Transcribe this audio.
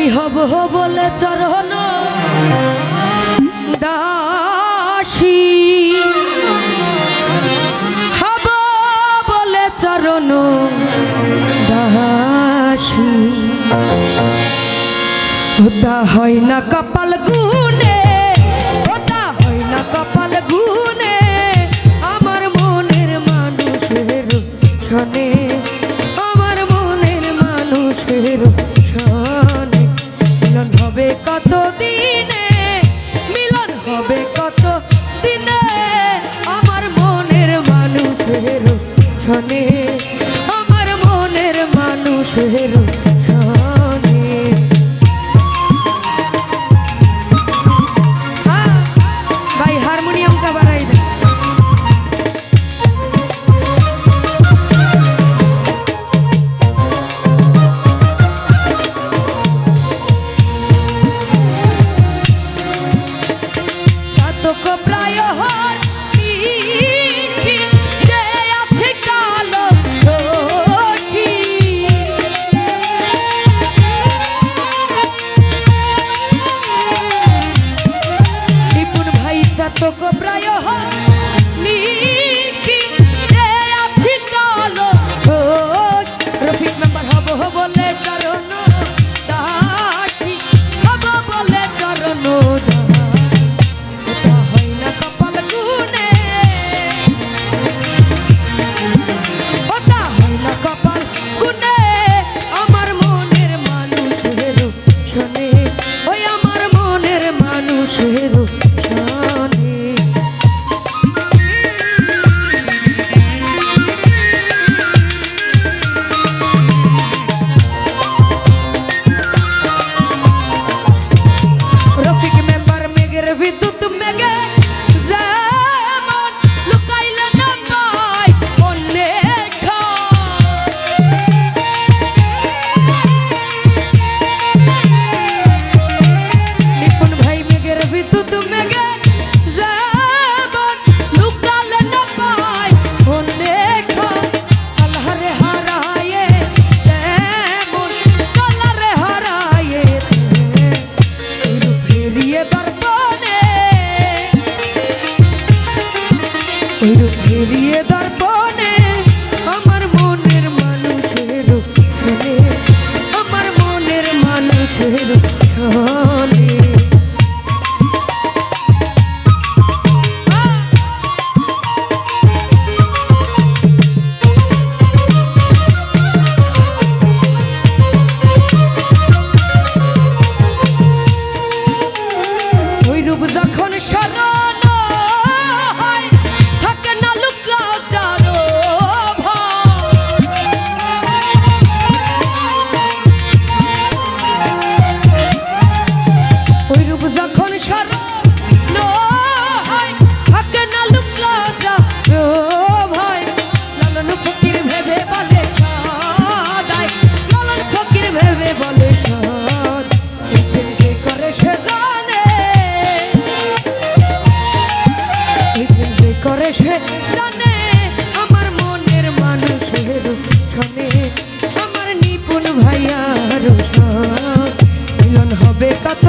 আমি হব বলে চরণ দাসী। হব বলে চরণ দাসী। হয় না কপাল গু প্রায় নি করে সে জানে আমার মনের মানুষের খানে আমার নিপুণ ভাইয়ার মিলন হবে কত